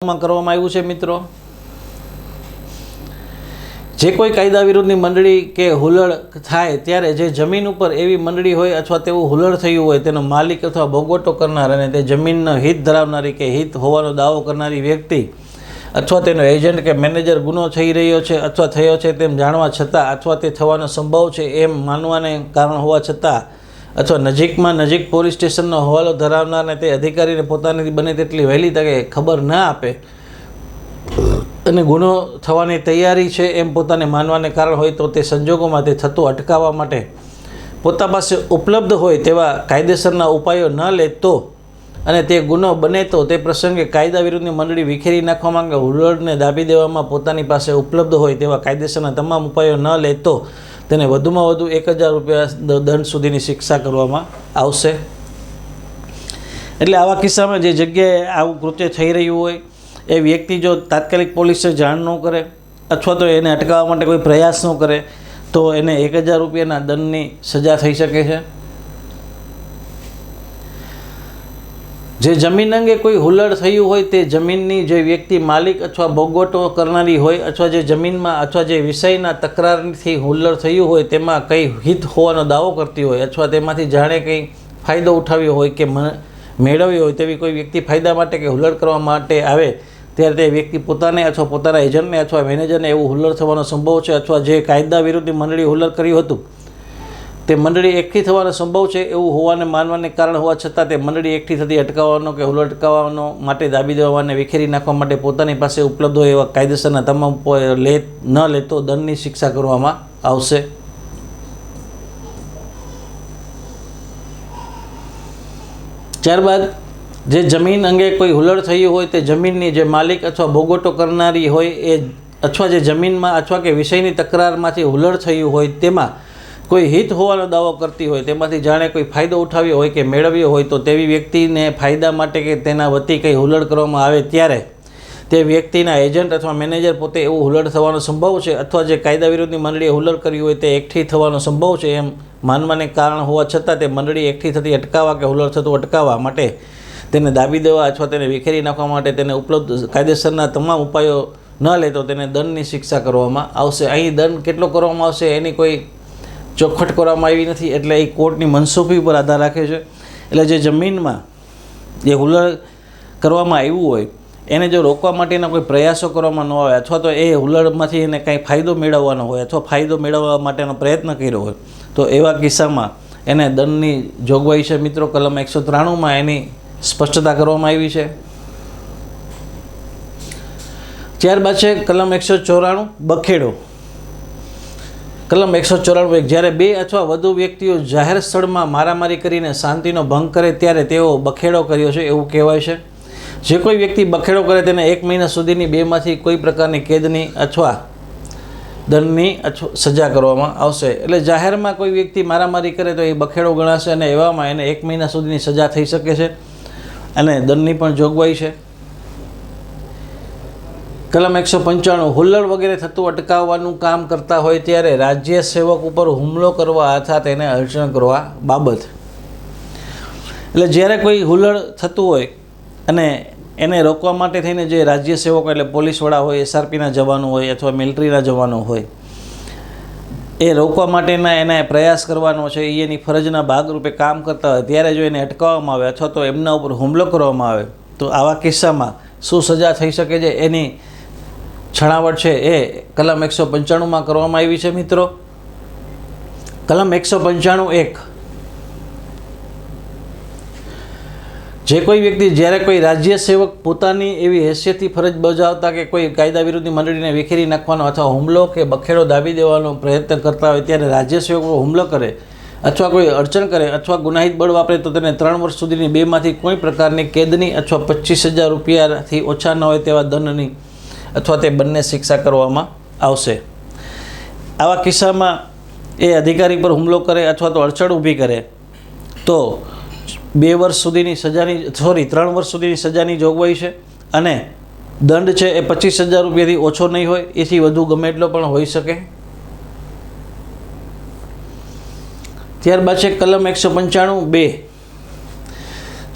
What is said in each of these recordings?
કરવામાં આવ્યું છે, મિત્રો. જે કોઈ કાયદા વિરુદ્ધની મંડળી કે હુલળ થાય ત્યારે જે જમીન ઉપર એવી મંડળી હોય અથવા તેવું હુલળ થયું હોય, તેનો માલિક અથવા ભોગવટો કરનાર અને તે જમીનનો હિત ધરાવનારી કે હિત હોવાનો દાવો કરનારી વ્યક્તિ અથવા તેનો એજન્ટ કે મેનેજર ગુનો થઈ રહ્યો છે અથવા થયો છે તેમ જાણવા છતાં અથવા તે થવાનો સંભવ છે એમ માનવાને કારણ હોવા છતાં અથવા નજીકમાં નજીક પોલીસ સ્ટેશનનો હવાલો ધરાવનારને તે અધિકારીને પોતાની બને તેટલી વહેલી તકે ખબર ના આપે. અને ગુનો થવાની તૈયારી છે એમ પોતાને માનવાને કારણ હોય તો તે સંજોગોમાં તે થતું અટકાવવા માટે પોતા પાસે ઉપલબ્ધ હોય તેવા કાયદેસરના ઉપાયો ન લે તો અને તે ગુનો બને તો તે પ્રસંગે કાયદા વિરુદ્ધની મંડળી વિખેરી નાખવા માંગે હુલ્લડને દાબી દેવામાં પોતાની પાસે ઉપલબ્ધ હોય તેવા કાયદેસરના તમામ ઉપાયો ન લે તો તેને વધુમાં વધુ એક હજાર રૂપિયા દંડ સુધીની શિક્ષા કરવામાં આવશે. એટલે આવા કિસ્સામાં જે જગ્યાએ આવું કૃત્ય થઈ રહ્યું હોય, એ વ્યક્તિ જો તાત્કાલિક પોલીસે જાણ ન કરે, અથવા તો એને અટકાવવા માટે કોઈ પ્રયાસ ન કરે, તો એને એક હજાર રૂપિયાના દંડની સજા થઈ શકે છે. જે જમીન અંગે કોઈ હુલ્લડ થયું હોય તે જમીનની જે વ્યક્તિ માલિક અથવા ભોગવટો કરનારી હોય અથવા જે જમીનમાં અથવા જે વિષયના તકરારથી હુલ્લડ થયું હોય તેમાં કંઈ હિત હોવાનો દાવો કરતી હોય અથવા તેમાંથી જાણે કંઈ ફાયદો ઉઠાવ્યો હોય કે મેળવ્યો હોય તેવી કોઈ વ્યક્તિ ફાયદા માટે કે હુલ્લડ કરવા માટે આવે, ત્યારે તે વ્યક્તિ પોતાને અથવા પોતાના એજન્ટને અથવા મેનેજરને એવું હુલ્લડ થવાનો સંભવ છે અથવા જે કાયદા વિરુદ્ધની મંડળી હુલ્લડ કર્યું હતું તે મંડળી એકઠી થવાનો સંભવ છે એવું હોવાને માનવાને કારણ હોવા છતાં તે મંડળી એકઠી થતી અટકાવવાનો કે હુલો અટકાવવાનો માટે દાબી દેવાને વિખેરી નાખવા માટે પોતાની પાસે ઉપલબ્ધ હોય એવા કાયદેસરના તમામ લે ન લેતો દંડની શિક્ષા કરવામાં આવશે. ત્યારબાદ જે જમીન અંગે કોઈ હુલડ થયું હોય તે જમીનની જે માલિક અથવા ભોગવટો કરનારી હોય એ અથવા જે જમીનમાં અથવા કે વિષયની તકરારમાંથી હુલડ થયું હોય તેમાં કોઈ હિત હોવાનો દાવો કરતી હોય, તેમાંથી જાણે કોઈ ફાયદો ઉઠાવ્યો હોય કે મેળવ્યો હોય, તો તેવી વ્યક્તિને ફાયદા માટે કે તેના વતી કંઈ હુલડ કરવામાં આવે ત્યારે તે વ્યક્તિના એજન્ટ અથવા મેનેજર પોતે એવું હુલડ થવાનો સંભવ છે અથવા જે કાયદા વિરોધની મંડળીએ હુલડ કર્યું હોય તે એકઠી થવાનો સંભવ છે એમ માનવાને કારણ હોવા છતાં તે મંડળી એકઠી થતી અટકાવવા કે હુલડ થતું અટકાવવા માટે તેને દાબી દેવા અથવા તેને વિખેરી નાખવા માટે તેને ઉપલબ્ધ કાયદેસરના તમામ ઉપાયો ન લે તો તેને દંડની શિક્ષા કરવામાં આવશે. અહીં દંડ કેટલો કરવામાં આવશે એની કોઈ ચોખવટ કરવામાં આવી નથી એટલે એ કોર્ટની મનસુખી ઉપર આધાર રાખે છે. એટલે જે જમીનમાં જે હુલ્લડ કરવામાં આવ્યું હોય, એને જો રોકવા માટેના કોઈ પ્રયાસો કરવામાં ન આવે અથવા તો એ હુલ્લડમાંથી એને કાંઈ ફાયદો મેળવવાનો હોય અથવા ફાયદો મેળવવા માટેનો પ્રયત્ન કર્યો હોય, તો એવા કિસ્સામાં એને દંડની જોગવાઈ છે. મિત્રો, કલમ એકસો ત્રાણુંમાં એની સ્પષ્ટતા કરવામાં આવી છે. ત્યારબાદ છે કલમ એકસો ચોરાણું, બખેડો. કલમ એકસો ચોરાણું જ્યારે બે અથવા વધુ વ્યક્તિઓ જાહેર સ્થળમાં મારામારી કરીને શાંતિનો ભંગ કરે ત્યારે તેઓ બખેડો કર્યો છે એવું કહેવાય છે. જે કોઈ વ્યક્તિ બખેડો કરે તેને એક મહિના સુધીની બેમાંથી કોઈ પ્રકારની કેદની અથવા દંડની અથવા સજા કરવામાં આવશે. એટલે જાહેરમાં કોઈ વ્યક્તિ મારામારી કરે તો એ બખેડો ગણાશે અને એવામાં એને એક મહિના સુધીની સજા થઈ શકે છે અને દંડની પણ જોગવાઈ છે. કલમ એકસો પંચાણું હુલ્લડ વગેરે થતું અટકાવવાનું કામ કરતા હોય ત્યારે રાજ્ય સેવક ઉપર હુમલો કરવા અથવા તેને અડચણ કરવા બાબત. એટલે જ્યારે કોઈ હુલ્લડ થતું હોય અને એને રોકવા માટે થઈને જે રાજ્ય સેવકો એટલે પોલીસવાળા હોય, એસઆરપીના જવાનો હોય અથવા મિલિટરીના જવાનો હોય, એ રોકવા માટેના એને પ્રયાસ કરવાનો છે, એ એની ફરજના ભાગરૂપે કામ કરતા હોય, ત્યારે જો એને અટકાવવામાં આવે અથવા તો એમના ઉપર હુમલો કરવામાં આવે, તો આવા કિસ્સામાં શું સજા થઈ શકે છે? એની છણાવટ છે એ કલમ એકસો પંચાણુંમાં કરવામાં આવી છે, મિત્રો. કલમ એકસો પંચાણું એક. જે કોઈ વ્યક્તિ, જ્યારે કોઈ રાજ્ય સેવક પોતાની એવી હેસિયતથી ફરજ બજાવતા કે કોઈ કાયદા વિરુદ્ધની મંડળીને વિખેરી નાખવાનો અથવા હુમલો કે બખેડો દાબી દેવાનો પ્રયત્ન કરતા હોય, ત્યારે રાજ્ય સેવક હુમલો કરે અથવા કોઈ અડચણ કરે અથવા ગુનાહિત બળ વાપરે, તો તેને ત્રણ વર્ષ સુધીની બેમાંથી કોઈ પ્રકારની કેદની અથવા પચીસ હજાર રૂપિયાથી ઓછા ન હોય તેવા દંડની અથવા તે બંને શિક્ષા કરવામાં આવશે. આવા કિસ્સામાં એ અધિકારી પર હુમલો કરે અથવા તો અડચણ ઊભી કરે, તો બે વર્ષ સુધીની સજાની, સોરી, ત્રણ વર્ષ સુધીની સજાની જોગવાઈ છે અને દંડ છે એ પચીસ હજાર રૂપિયાથી ઓછો નહીં હોય, એથી વધુ ગમે એટલો પણ હોઈ શકે. ત્યારબાદ છે કલમ એકસો પંચાણું બે.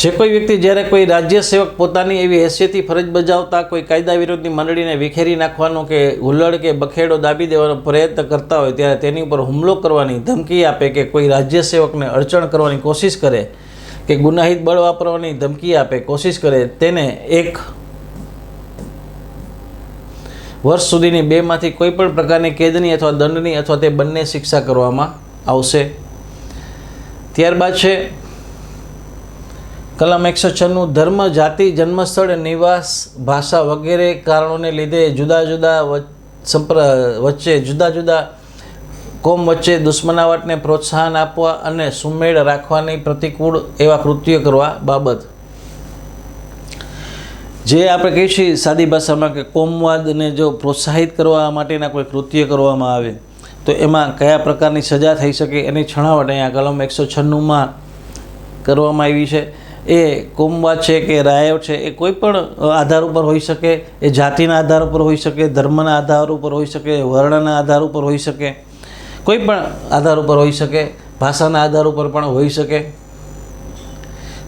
જે કોઈ વ્યક્તિ જ્યારે કોઈ રાજ્ય સેવક પોતાની એવી હેસિયતથી ફરજ બજાવતા, કોઈ કાયદા વિરોધની મંડળીને વિખેરી નાખવાનો કે હુલ્લડ કે બખેડો દાબી દેવાનો પ્રયત્ન કરતા હોય ત્યારે તેની ઉપર હુમલો કરવાની ધમકી આપે કે કોઈ રાજ્ય સેવકને અડચણ કરવાની કોશિશ કરે, કે ગુનાહિત બળ વાપરવાની ધમકી આપે, કોશિશ કરે, તેને એક વર્ષ સુધીની બેમાંથી કોઈ પણ પ્રકારની કેદની અથવા દંડની અથવા તે બંને શિક્ષા કરવામાં આવશે. ત્યારબાદ છે કલમ એકસો છન્નું, ધર્મ, જાતિ, જન્મસ્થળ, નિવાસ, ભાષા વગેરે કારણોને લીધે જુદા જુદા સંપ્ર, વચ્ચે જુદા જુદા કોમ વચ્ચે દુશ્મનાવટને પ્રોત્સાહન આપવા અને સુમેળ રાખવાની પ્રતિકૂળ એવા કૃત્યો કરવા બાબત. જે આપણે કહીએ છીએ સાદી ભાષામાં કે કોમવાદને જો પ્રોત્સાહિત કરવા માટેના કોઈ કૃત્ય કરવામાં આવે, તો એમાં કયા પ્રકારની સજા થઈ શકે એની છણાવટ અહીંયા કલમ એકસો છન્નુંમાં કરવામાં આવી છે. એ કોમવાદ છે કે રાયવ છે, એ કોઈ પણ આધાર ઉપર હોઈ શકે, એ જાતિના આધાર ઉપર હોઈ શકે, ધર્મના આધાર ઉપર હોઈ શકે, વર્ણના આધાર ઉપર હોઈ શકે, કોઈ પણ આધાર ઉપર હોઈ શકે, ભાષાના આધાર ઉપર પણ હોઈ શકે.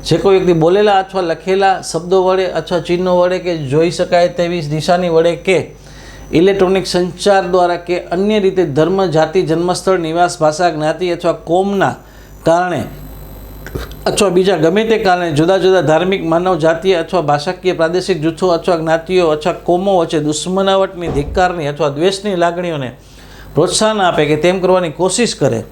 જે કોઈ વ્યક્તિ બોલેલા અથવા લખેલા શબ્દો વડે અથવા ચિહ્નો વડે કે જોઈ શકાય તેવી નિશાની વડે કે ઇલેક્ટ્રોનિક સંચાર દ્વારા કે અન્ય રીતે ધર્મ, જાતિ, જન્મસ્થળ, નિવાસ, ભાષા, જ્ઞાતિ અથવા કોમના કારણે અથવા બીજા ગમે તે કારણે જુદા જુદા ધાર્મિક માનવ જાતીય અથવા ભાષાકીય પ્રાદેશિક જૂથો અથવા જ્ઞાતિઓ અથવા કોમો વચ્ચે દુશ્મનાવટની, ધિક્કારની અથવા દ્વેષની લાગણીઓને પ્રોત્સાહન આપે કે તેમ કરવાની કોશિશ કરે.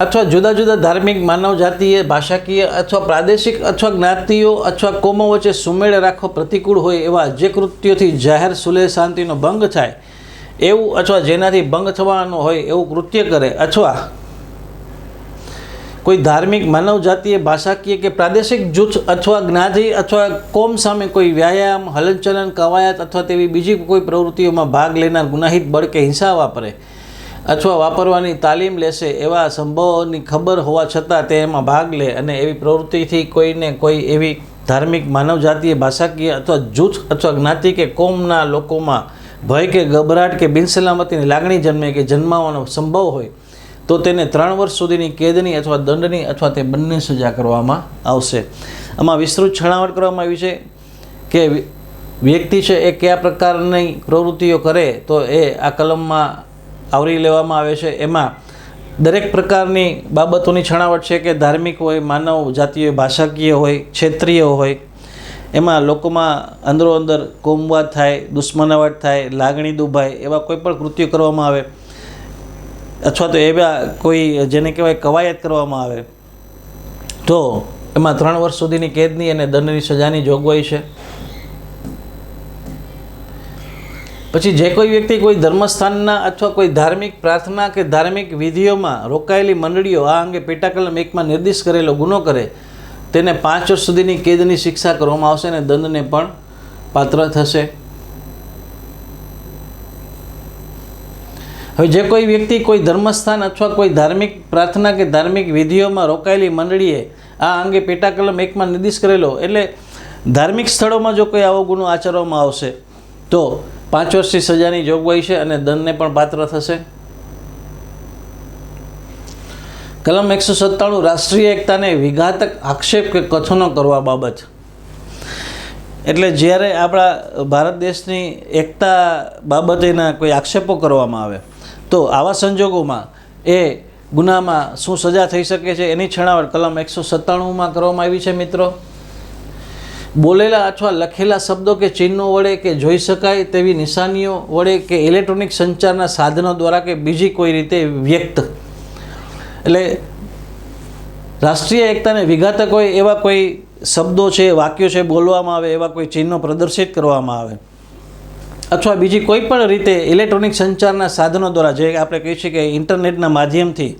અથવા જુદા જુદા ધાર્મિક માનવ જાતીય ભાષાકીય અથવા પ્રાદેશિક અથવા જ્ઞાતિઓ અથવા કોમો વચ્ચે સુમેળ રાખવા પ્રતિકૂળ હોય એવા જે કૃત્યોથી જાહેર સુલેહ શાંતિનો ભંગ થાય, એવું અથવા જેનાથી ભંગ થવાનો હોય એવું કૃત્ય કરે અથવા કોઈ ધાર્મિક માનવ જાતીય ભાષાકીય કે પ્રાદેશિક જૂથ અથવા જ્ઞાતિ અથવા કોમ સામે કોઈ વ્યાયામ, હલનચલન, કવાયત અથવા તેવી બીજી કોઈ પ્રવૃત્તિઓમાં ભાગ લેનાર ગુનાહિત બળ કે હિંસા વાપરે અથવા વાપરવાની તાલીમ લેશે એવા સંભવોની ખબર હોવા છતાં તે એમાં ભાગ લે અને એવી પ્રવૃત્તિથી કોઈને કોઈ એવી ધાર્મિક માનવ જાતીય ભાષાકીય અથવા જૂથ અથવા જ્ઞાતિ કે કોમના લોકોમાં ભય કે ગભરાટ કે બિનસલામતીની લાગણી જન્મે કે જન્માવાનો સંભવ હોય. તો તેને ત્રણ વર્ષ સુધીની કેદની અથવા દંડની અથવા તે બંને સજા કરવામાં આવશે. આમાં વિસ્તૃત છણાવટ કરવામાં આવી છે કે વ્યક્તિ છે એ કયા પ્રકારની પ્રવૃત્તિઓ કરે તો એ આ કલમમાં આવરી લેવામાં આવે છે. એમાં દરેક પ્રકારની બાબતોની છણાવટ છે કે ધાર્મિક હોય, માનવ, જાતીય, ભાષાકીય હોય, ક્ષેત્રીય હોય. એમાં લોકોમાં અંદરો અંદર કોમવાદ થાય, દુશ્મનાવટ થાય, લાગણી દુભાય એવા કોઈ પણ કૃત્યો કરવામાં આવે. અથવા તો એવા કોઈ જેને કહેવાય કવાયત કરવામાં આવે, તો એમાં ત્રણ વર્ષ સુધીની કેદની અને દંડની સજાની જોગવાઈ છે. પછી જે કોઈ વ્યક્તિ કોઈ ધર્મસ્થાનના અથવા કોઈ ધાર્મિક પ્રાર્થના કે ધાર્મિક વિધિઓમાં રોકાયેલી મંડળીઓ આ અંગે પેટાકલમ એકમાં નિર્દેશ કરેલો ગુનો કરે, તેને પાંચ વર્ષ સુધીની કેદની શિક્ષા કરવામાં આવશે અને દંડને પણ પાત્ર થશે. હવે જે કોઈ વ્યક્તિ કોઈ ધર્મસ્થાન અથવા કોઈ ધાર્મિક પ્રાર્થના કે ધાર્મિક વિધિઓમાં રોકાયેલી મંડળીએ આ અંગે પેટાકલમ એકમાં નિર્દેશ કરેલો, એટલે ધાર્મિક સ્થળોમાં જો કોઈ આવો ગુનો આચરવામાં આવશે, તો પાંચ વર્ષની સજાની જોગવાઈ છે અને દંડને પણ પાત્ર થશે. કલમ એકસો સત્તાણું, રાષ્ટ્રીય એકતાને વિઘાતક આક્ષેપ કે કથનો કરવા બાબત. એટલે જ્યારે આપણા ભારત દેશની એકતા બાબતેના કોઈ આક્ષેપો કરવામાં આવે તો આવા સંજોગોમાં એ ગુનામાં શું સજા થઈ શકે છે એની છણાવટ કલમ એકસો સત્તાણુંમાં કરવામાં આવી છે મિત્રો. બોલેલા અથવા લખેલા શબ્દો કે ચિહ્નો વડે કે જોઈ શકાય તેવી નિશાનીઓ વડે કે ઇલેક્ટ્રોનિક સંચારના સાધનો દ્વારા કે બીજી કોઈ રીતે વ્યક્ત. એટલે રાષ્ટ્રીય એકતાને વિઘાતક હોય એવા કોઈ શબ્દો છે, વાક્યો છે બોલવામાં આવે, એવા કોઈ ચિહ્નો પ્રદર્શિત કરવામાં આવે. અથવા બીજી કોઈ પણ રીતે ઇલેક્ટ્રોનિક સંચારના સાધનો દ્વારા, જે આપણે કહી શકીએ કે ઇન્ટરનેટના માધ્યમથી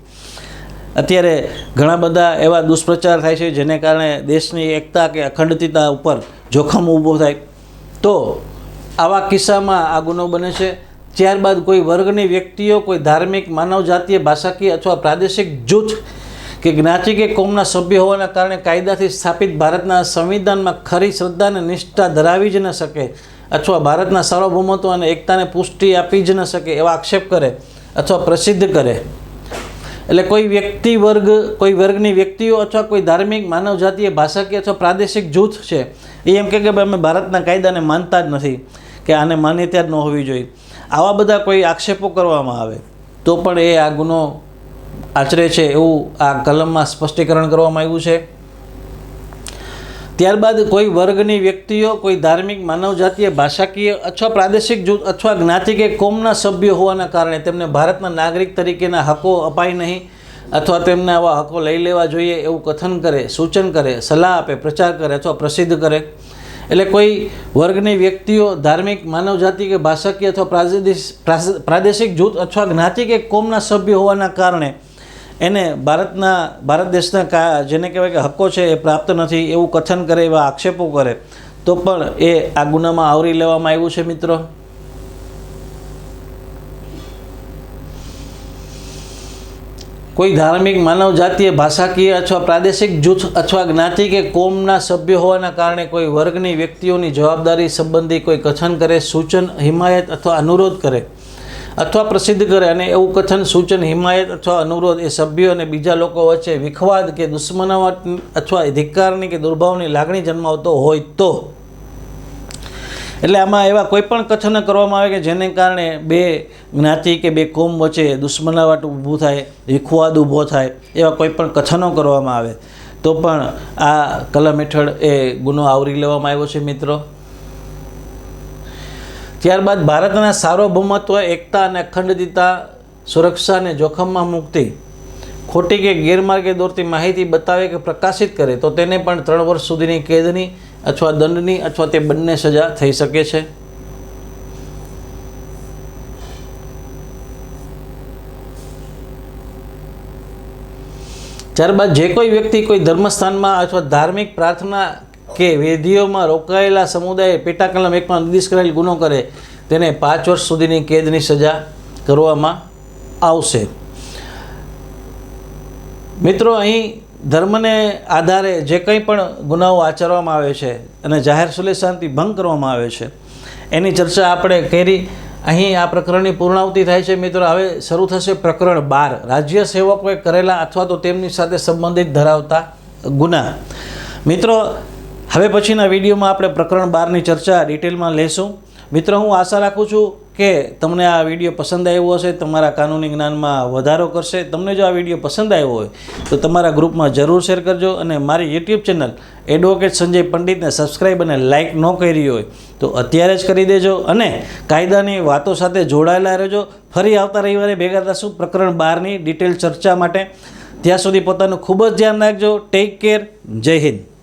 અત્યારે ઘણા બધા એવા દુષ્પ્રચાર થાય છે, જેને કારણે દેશની એકતા કે અખંડિતતા ઉપર જોખમ ઊભો થાય. તો આવા કિસ્સામાં આ ગુનો બને છે. ત્યારબાદ કોઈ વર્ગની વ્યક્તિઓ, કોઈ ધાર્મિક માનવ જાતીય ભાષાકીય અથવા પ્રાદેશિક જૂથ કે જ્ઞાતિ કે કોમના સભ્ય હોવાના કારણે કાયદાથી સ્થાપિત ભારતના સંવિધાનમાં ખરી શ્રદ્ધા અને નિષ્ઠા ધરાવી જ ન શકે. અથવા ભારતના સાર્વભૌમત્વ અને એકતાને પુષ્ટિ આપી જ ન શકે એવા આક્ષેપ કરે અથવા પ્રસિદ્ધ કરે. એટલે કોઈ વ્યક્તિ વર્ગ, કોઈ વર્ગની વ્યક્તિઓ અથવા કોઈ ધાર્મિક માનવ જાતીય ભાષાકીય અથવા પ્રાદેશિક જૂથ છે, એ એમ કે ભાઈ અમે ભારતના કાયદાને માનતા જ નથી કે આને માન્યતા જ ન હોવી જોઈએ. આવા બધા કોઈ આક્ષેપો કરવામાં આવે તો પણ એ આ ગુનો આચરે છે એવું આ કલમમાં સ્પષ્ટીકરણ કરવામાં આવ્યું છે. ત્યારબાદ કોઈ વર્ગની વ્યક્તિઓ, કોઈ ધાર્મિક માનવજાતીય, ભાષાકીય અથવા પ્રાદેશિક જૂથ અથવા જ્ઞાતિ કે કોમના સભ્ય હોવાના કારણે તેમને ભારતના નાગરિક તરીકેના હકો અપાય નહીં અથવા તેમને આવા હકો લઈ લેવા જોઈએ એવું કથન કરે, સૂચન કરે, સલાહ આપે, પ્રચાર કરે અથવા પ્રસિદ્ધ કરે. એટલે કોઈ વર્ગની વ્યક્તિઓ, ધાર્મિક માનવજાતિ કે ભાષાકીય અથવા પ્રાદેશિક પ્રાદેશિક જૂથ અથવા જ્ઞાતિ કે કોમના સભ્ય હોવાના કારણે એને ભારતના, ભારત દેશના જેને કહેવાય કે હક્કો છે એ પ્રાપ્ત નથી, એવું કથન કરે, એવા આક્ષેપો કરે, તો પણ એ આ ગુનામાં આવરી લેવામાં આવ્યું છે મિત્રો? કોઈ ધાર્મિક માનવ જાતીય ભાષાકીય અથવા પ્રાદેશિક જૂથ અથવા જ્ઞાતિ કે કોમના સભ્ય હોવાના કારણે કોઈ વર્ગની વ્યક્તિઓની જવાબદારી સંબંધી કોઈ કથન કરે, સૂચન, હિમાયત અથવા અનુરોધ કરે અથવા પ્રસિદ્ધ કરે અને એવું કથન, સૂચન, હિમાયત અથવા અનુરોધ એ સભ્યો અને બીજા લોકો વચ્ચે વિખવાદ કે દુશ્મનાવટ અથવા ધિક્કારની કે દુર્ભાવની લાગણી જન્માવતો હોય તો. એટલે આમાં એવા કોઈ પણ કથન કરવામાં આવે કે જેને કારણે બે જ્ઞાતિ કે બે કોમ વચ્ચે દુશ્મનાવટ ઊભું થાય, વિખવાદ ઊભો થાય, એવા કોઈ પણ કથનો કરવામાં આવે. તો પણ આ કલમ હેઠળ એ ગુનો આવરી લેવામાં આવ્યો છે, મિત્રો. ત્યારબાદ ભારતના સાર્વભૌમત્વ એકતા અને અખંડિતતા, સુરક્ષાને જોખમમાં મુક્તિ ખોટી કે ગેરમાર્ગે દોરતી માહિતી બતાવે કે પ્રકાશિત કરે, તો તેને પણ ત્રણ વર્ષ સુધીની કેદની અથવા દંડની અથવા તે બંને સજા થઈ શકે છે. ત્યારબાદ જે કોઈ વ્યક્તિ કોઈ ધર્મસ્થાનમાં અથવા ધાર્મિક પ્રાર્થના કે વેદીઓમાં રોકાયેલા સમુદાયે પેટા કલમ એકમાં નિર્દેશ કરેલ ગુનો કરે, તેને પાંચ વર્ષ સુધીની કેદની સજા કરવામાં આવશે. મિત્રો, અહીં ધર્મને આધારે જે કંઈ પણ ગુનાઓ આચરવામાં આવે છે અને જાહેર સુલેહ શાંતિ ભંગ કરવામાં આવે છે, એની ચર્ચા આપણે કરી. અહીં આ પ્રકરણની પૂર્ણાવતિ થાય છે મિત્રો. હવે શરૂ થશે પ્રકરણ બાર. રાજ્ય સેવકોએ કરેલા અથવા તો તેમની સાથે સંબંધિત ધરાવતા ગુના. મિત્રો હવે પછીના વિડીયોમાં આપણે પ્રકરણ બારની ચર્ચા ડિટેલમાં લેશું. મિત્રો, હું આશા રાખું છું કે તમને આ વીડિયો પસંદ આવ્યો હશે, તમારા કાનૂની જ્ઞાનમાં વધારો કરશે. તમને જો આ વીડિયો પસંદ આવ્યો હોય, તો તમારા ગ્રુપમાં જરૂર શેર કરજો અને મારી યુટ્યુબ ચેનલ એડવોકેટ સંજય પંડિતને સબસ્ક્રાઈબ અને લાઇક ન કરી હોય, તો અત્યારે જ કરી દેજો અને કાયદાની વાતો સાથે જોડાયેલા રહેજો. ફરી આવતા રવિવારે ભેગા થશું પ્રકરણ બારની ડિટેલ ચર્ચા માટે. ત્યાં સુધી પોતાનું ખૂબ જ ધ્યાન રાખજો. ટેક કેર જય હિન્દ.